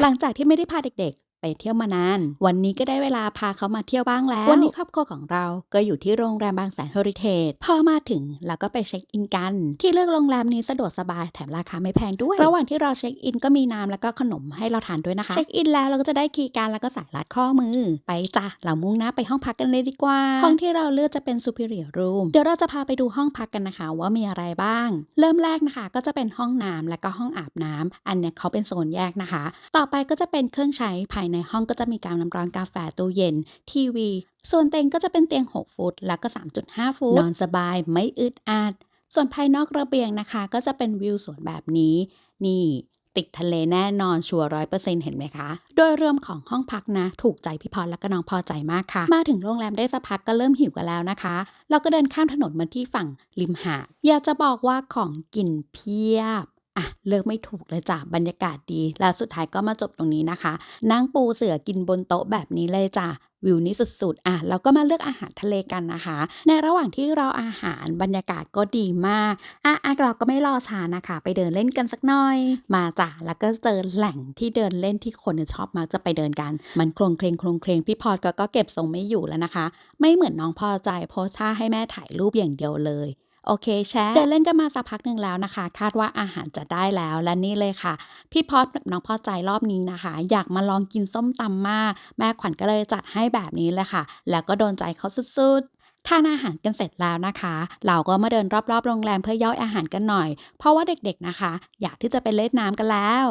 หลังจากที่ไม่ได้พาเด็ก ไปเที่ยวมานาน วันนี้ก็ได้เวลาพาเขามาเที่ยวบ้างแล้ว วันนี้ครอบครัวของเราก็อยู่ที่โรงแรมบางแสนเฮอริเทจพอมาถึงเราก็ไปเช็คอินกัน ที่เลือกโรงแรมนี้สะดวกสบายแถมราคาไม่แพงด้วย ระหว่างที่เราเช็คอินก็มีน้ำแล้วก็ขนมให้เราทานด้วยนะคะ เช็คอินแล้วเราก็จะได้คีย์การดแล้วก็สายรัดข้อมือ ไปจ้ะเรามุ่งหน้าไปห้องพักกันเลยดีกว่า ห้องที่เราเลือกจะเป็น superior room เดี๋ยวเราจะพาไปดูห้องพักกันนะคะ ว่ามีอะไรบ้าง เริ่มแรกนะคะ ก็จะเป็นห้องน้ำและก็ห้องอาบน้ำอันเนี้ยเขาเป็นโซนแยกนะคะ ต่อไปก็จะเป็นเครื่องใช้ภายในห้องก็จะมีการน้ำร้อนกาแฟตู้เย็น ทีวี ส่วนเตียงก็จะเป็นเตียง 6 ฟุต แล้วก็ 3.5 ฟุต นอนสบายไม่อึดอัด ส่วนภายนอกระเบียงนะคะ ก็จะเป็นวิวสวนแบบนี้ นี่ติดทะเลแน่นอนชัวร้อยเปอร์เซ็นต์เห็นไหมคะ โดยรวมของห้องพักนะ ถูกใจพี่พรและก็น้องพอใจมากค่ะ มาถึงโรงแรมได้สักพักก็เริ่มหิวกันแล้วนะคะ เราก็เดินข้ามถนนมาที่ฝั่งริมหาดอยากจะบอกว่าของกินเพียบ อะเลือกไม่ถูกเลยจ้ะบรรยากาศดี แล้วสุดท้ายก็มาจบตรงนี้นะคะ นั่งปูเสือกินบนโต๊ะแบบนี้เลยจ้ะวิวนี้สุดๆ อะ เราก็มาเลือกอาหารทะเลกันนะคะ ในระหว่างที่รออาหารบรรยากาศก็ดีมาก อะอะเราก็ไม่รอช้านะคะ ไปเดินเล่นกันสักหน่อย มาจ้ะ แล้วก็เจอแหล่งที่เดินเล่นที่คนชอบมากจะไปเดินกัน มันโครงเคลงโครงเคลงพี่พอดก็ก็เก็บทรงไม่อยู่แล้วนะคะ ไม่เหมือนน้องพอใจโพสท่าให้แม่ถ่ายรูปอย่างเดียวเลย โอเคแชร์เดินเล่นกันมาสักพักหนึ่งแล้วนะคะ คาดว่าอาหารจะได้แล้วและนี่เลยค่ะ พี่พอดกับน้องพอใจรอบนี้นะคะ อยากมาลองกินส้มตำมาก แม่ขวัญก็เลยจัดให้แบบนี้เลยค่ะ แล้วก็โดนใจเขาสุดๆทานอาหารกันเสร็จแล้วนะคะ เราก็มาเดินรอบๆโรงแรมเพื่อย่อยอาหารกันหน่อย เพราะว่าเด็กๆนะคะ อยากที่จะไปเล่นน้ำกันแล้ว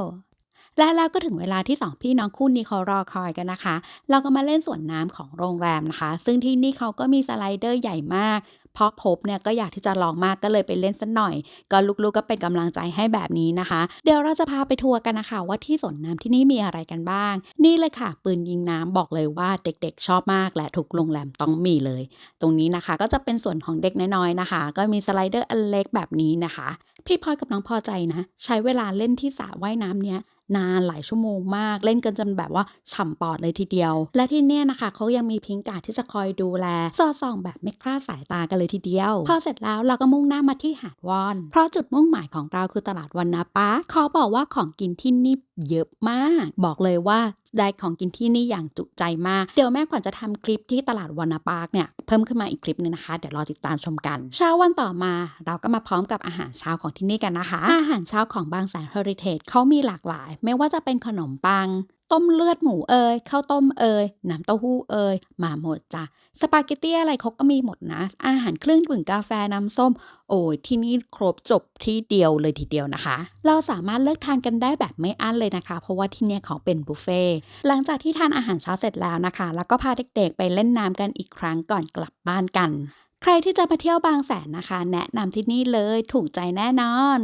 และแล้วก็ถึงเวลาที่สองพี่น้องคู่นี้เขารอคอยกันนะคะ เราก็มาเล่นสวนน้ำของโรงแรมนะคะ ซึ่งที่นี่เขาก็มีสไลเดอร์ใหญ่มาก พราะพบเนี่ยก็อยากที่จะลองมากก็เลยไปเล่นสักหน่อย ก็ลูกๆก็เป็นกำลังใจให้แบบนี้นะคะ เดี๋ยวเราจะพาไปทัวร์กันนะคะว่าที่สวนน้ำที่นี่มีอะไรกันบ้าง นี่เลยค่ะ ปืนยิงน้ำบอกเลยว่าเด็กๆ ชอบมากและทุกโรงแรมต้องมีเลย ตรงนี้นะคะก็จะเป็นส่วนของเด็กน้อยๆนะคะ ก็มีสไลเดอร์อันเล็กแบบนี้นะคะ พี่พลอยกับน้องพอใจนะ ใช้เวลาเล่นที่สระว่ายน้ำเนี้ย นานหลายชั่วโมงมาก เล่นกันจนแบบว่าฉ่ำปอดเลยทีเดียว และที่เนี่ยนะคะเขายังมีพิงการดที่จะคอยดูแลสอดส่องแบบไม่คลาดสายตากันเลยทีเดียว พอเสร็จแล้วเราก็มุ่งหน้ามาที่หาดวอน เพราะจุดมุ่งหมายของเราคือตลาดวันนาปาเขาบอกว่าของกินที่นี่เยอะมาก บอกเลยว่า ได้ของกินที่นี่อย่างจุใจมาก เดี๋ยวแม่ขวัญจะทำคลิปที่ตลาดวานาปาร์กเนี่ยเพิ่มขึ้นมาอีกคลิปหนึงนะคะ เดี๋ยวรอติดตามชมกัน เช้าวันต่อมาเราก็มาพร้อมกับอาหารเช้าของที่นี่กันนะคะ อาหารเช้าของบางแสนเฮอริเทจเขามีหลากหลาย ไม่ว่าจะเป็นขนมปังต้มเลือดหมูเอย ข้าวต้มเอย น้ำเต้าหู้เอย มาหมดจ้ะ สปาเกตตี้อะไรเขาก็มีหมดนะ อาหารเครื่องดื่มกาแฟน้ำส้ม โอ้ยที่นี่ครบจบที่เดียวเลยทีเดียวนะคะ เราสามารถเลือกทานกันได้แบบไม่อั้นเลยนะคะ เพราะว่าที่เนี่ยเขาเป็นบุฟเฟ่ หลังจากที่ทานอาหารเช้าเสร็จแล้วนะคะ แล้วก็พาเด็กๆไปเล่นน้ำกันอีกครั้งก่อนกลับบ้านกัน ใครที่จะมาเที่ยวบางแสนนะคะ แนะนำที่นี่เลยถูกใจแน่นอน